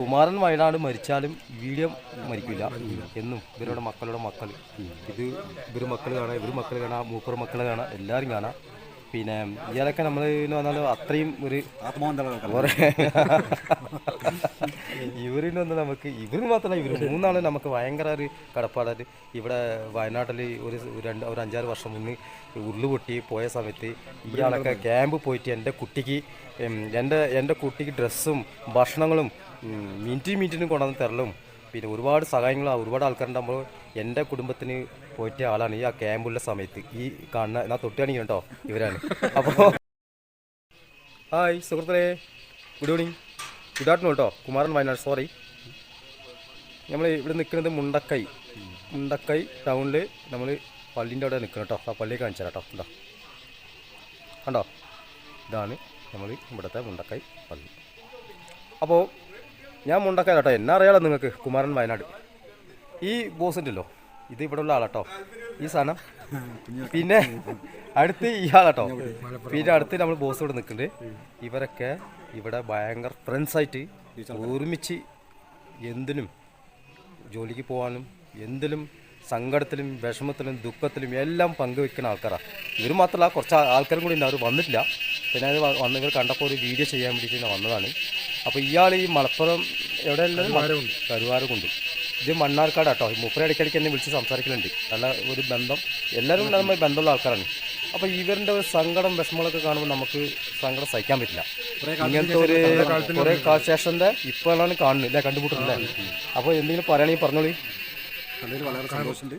കുമാരൻ വയനാട് മരിച്ചാലും വീഡിയോ മരിക്കില്ല. എന്നും ഇവരുടെ മക്കളുടെ മക്കൾ ഇത് ഇവർ മക്കൾ കാണാം ഇവർ മക്കൾ കാണാം മൂപ്പർ മക്കൾ കാണാം എല്ലാവരും കാണാം. പിന്നെ ഇയാളൊക്കെ നമ്മൾ എന്ന് പറഞ്ഞാൽ അത്രയും ഒരു കുറേ ഇവരിന് വന്ന് നമുക്ക് ഇവർ മാത്രമല്ല ഇവർ മൂന്നാളും നമുക്ക് ഭയങ്കര ഒരു കടപ്പാടായിട്ട് ഇവിടെ വയനാട്ടിൽ ഒരു രണ്ട് ഒരു അഞ്ചാറ് വർഷം മുന്നേ ഉരുളുപൊട്ടി പോയ സമയത്ത് ഇയാളൊക്കെ ക്യാമ്പ് പോയിട്ട് എന്റെ കുട്ടിക്ക് എന്റെ എന്റെ കുട്ടിക്ക് ഡ്രസ്സും ഭക്ഷണങ്ങളും മിനിറ്റ് മിനിറ്റിനും കൊണ്ടുവന്ന് തരലും. പിന്നെ ഒരുപാട് സഹായങ്ങൾ ഒരുപാട് ആൾക്കാരുണ്ടാകുമ്പോൾ എന്റെ കുടുംബത്തിന് പോയിട്ട് ആളാണ് ഈ ആ ക്യാമ്പുള്ള സമയത്ത്. ഈ കാണുന്ന ഞാൻ തൊട്ടാണ് കേട്ടോ ഇവരാണ്. അപ്പോൾ ഹായ് സുഹൃത്തുക്കളെ. ഗുഡ് ഈവനിങ് ഗുഡ് ആഫ്റ്റർനൂൺ കേട്ടോ കുമാരൻ വയനാട് സോറി നമ്മൾ ഇവിടെ നിൽക്കുന്നത് മുണ്ടക്കൈ. മുണ്ടക്കൈ ടൗണിൽ നമ്മൾ പള്ളീന്റെ അവിടെ നിൽക്കണം കേട്ടോ. ആ പള്ളി കാണിച്ചു കേട്ടോ. ഉണ്ടോ കണ്ടോ? ഇതാണ് നമ്മൾ ഇവിടുത്തെ മുണ്ടക്കൈ പള്ളി. അപ്പോൾ ഞാൻ മുണ്ടക്കാൻ കേട്ടോ. എന്നെ അറിയാലോ നിങ്ങൾക്ക്? കുമാരൻ വയനാട്. ഈ ബോസ് ഉണ്ടല്ലോ. ഇത് ഇവിടെ ഉള്ള ആളാട്ടോ ഈ സാധനം. പിന്നെ അടുത്ത് ഇയാളാട്ടോ പിന്നെ അടുത്ത് നമ്മൾ ബോസ് ഇവിടെ നിൽക്കുന്നുണ്ട്. ഇവരൊക്കെ ഇവിടെ ഭയങ്കര ഫ്രണ്ട്സായിട്ട് ഒരുമിച്ച് എന്തിനും ജോലിക്ക് പോകാനും എന്തിലും സങ്കടത്തിലും വിഷമത്തിലും ദുഃഖത്തിലും എല്ലാം പങ്കുവെക്കുന്ന ആൾക്കാരാണ് ഇവർ മാത്രമല്ല കുറച്ച് ആൾക്കാരും കൂടി ഉണ്ട്. അവർ വന്നിട്ടില്ല. പിന്നെ അത് വന്നെങ്കിൽ കണ്ടപ്പോൾ ഒരു വീഡിയോ ചെയ്യാൻ വേണ്ടിയിട്ട് വന്നതാണ്. അപ്പോൾ ഇയാൾ ഈ മലപ്പുറം എവിടെ കരുവാരകുണ്ട്. ഇത് മണ്ണാർക്കാട് കേട്ടോ മുപ്പര ഇടയ്ക്കിടയ്ക്ക് എന്നെ വിളിച്ച് സംസാരിക്കലുണ്ട്. നല്ല ഒരു ബന്ധം. എല്ലാവരും നമ്മൾ ബന്ധമുള്ള ആൾക്കാരാണ്. അപ്പോൾ ഇവരുടെ ഒരു സങ്കടം വിഷമങ്ങളൊക്കെ കാണുമ്പോൾ നമുക്ക് സങ്കടം സഹിക്കാൻ പറ്റില്ല. ഇങ്ങനത്തെ ഒരു കുറേ കാശേഷന്റെ ഇപ്പോഴാണ് കാണുന്നത്. ഇല്ല? കണ്ടുമുട്ടുന്നില്ല അപ്പോൾ എന്തെങ്കിലും പറയുകയാണെങ്കിൽ പറഞ്ഞോളി. വളരെ സന്തോഷമുണ്ട്.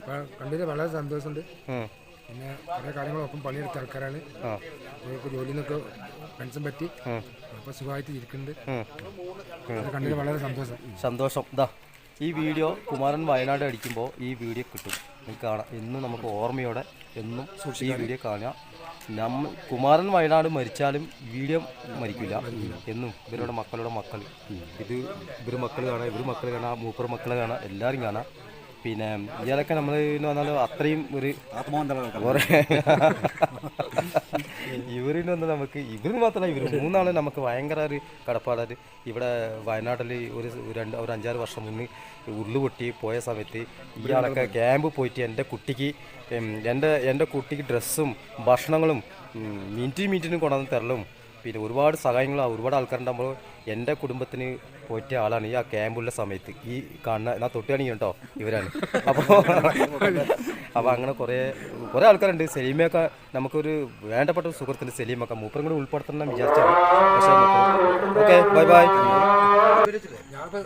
ഇപ്പം കണ്ടതിൽ വളരെ സന്തോഷമുണ്ട്. പിന്നെ കുറേ കാര്യങ്ങളൊപ്പം പണിയെടുത്ത ആൾക്കാരാണ്. അവർക്ക് ജോലിയിൽ നിന്നൊക്കെ പെൻഷൻ പറ്റി. അപ്പോൾ സുഖമായിട്ട് ഇരിക്കുന്നുണ്ട്. കണ്ടതിൽ വളരെ സന്തോഷം. സന്തോഷം. ഇതാ ഈ വീഡിയോ കുമാരൻ വയനാട് അടിക്കുമ്പോൾ ഈ വീഡിയോ കിട്ടും. നിങ്ങൾക്ക് കാണാം. എന്നും നമുക്ക് ഓർമ്മയോടെ എന്നും ഈ വീഡിയോ കാണാം നമ്മ കുമാരൻ വയനാട് മരിച്ചാലും വീഡിയോ മരിക്കില്ല. എന്നും ഇവരുടെ മക്കളുടെ മക്കൾ. ഇത് ഇവർ മക്കൾ കാണാം ഇവർ മക്കൾ കാണാം മൂപ്പർ മക്കൾ കാണാം എല്ലാവരും കാണാം. പിന്നെ ഇയാളൊക്കെ നമ്മൾ എന്ന് പറഞ്ഞാൽ അത്രയും ഒരു ഇവരിൽ വന്ന് നമുക്ക് ഇവർ മാത്രമല്ല ഇവർ മൂന്നാളും നമുക്ക് ഭയങ്കര ഒരു കടപ്പാടാണ് ഇവിടെ വയനാട്ടിൽ ഒരു രണ്ട് ഒരു അഞ്ചാറ് വർഷം മുന്നേ ഉരുളുപൊട്ടി പോയ സമയത്ത് ഇയാളൊക്കെ ക്യാമ്പ് പോയിട്ട് എന്റെ കുട്ടിക്ക് എന്റെ എന്റെ കുട്ടിക്ക് ഡ്രസ്സും ഭക്ഷണങ്ങളും മിനിറ്റ് മിനിറ്റിനും കൊണ്ടുവന്ന് തരലും. പിന്നെ ഒരുപാട് സഹായങ്ങൾ ഒരുപാട് ആൾക്കാരുണ്ടാകുമ്പോൾ എന്റെ കുടുംബത്തിന് പോയിട്ട ആളാണ് ഈ ആ ക്യാമ്പുള്ള സമയത്ത്. ഈ കാണുന്ന ഞാൻ തൊട്ടുകാണിക്കും കേട്ടോ ഇവരാണ്. അപ്പോൾ അപ്പോൾ അങ്ങനെ കുറേ കുറേ ആൾക്കാരുണ്ട്. സെലീമയൊക്കെ നമുക്കൊരു വേണ്ടപ്പെട്ട ഒരു സുഹൃത്തുണ്ട് സെലീമൊക്കെ. മൂപ്പറും കൂടി ഉൾപ്പെടുത്തണം വിചാരിച്ചാണ്. പക്ഷേ ഓക്കെ ബൈ ബൈ. ഞാനിപ്പോൾ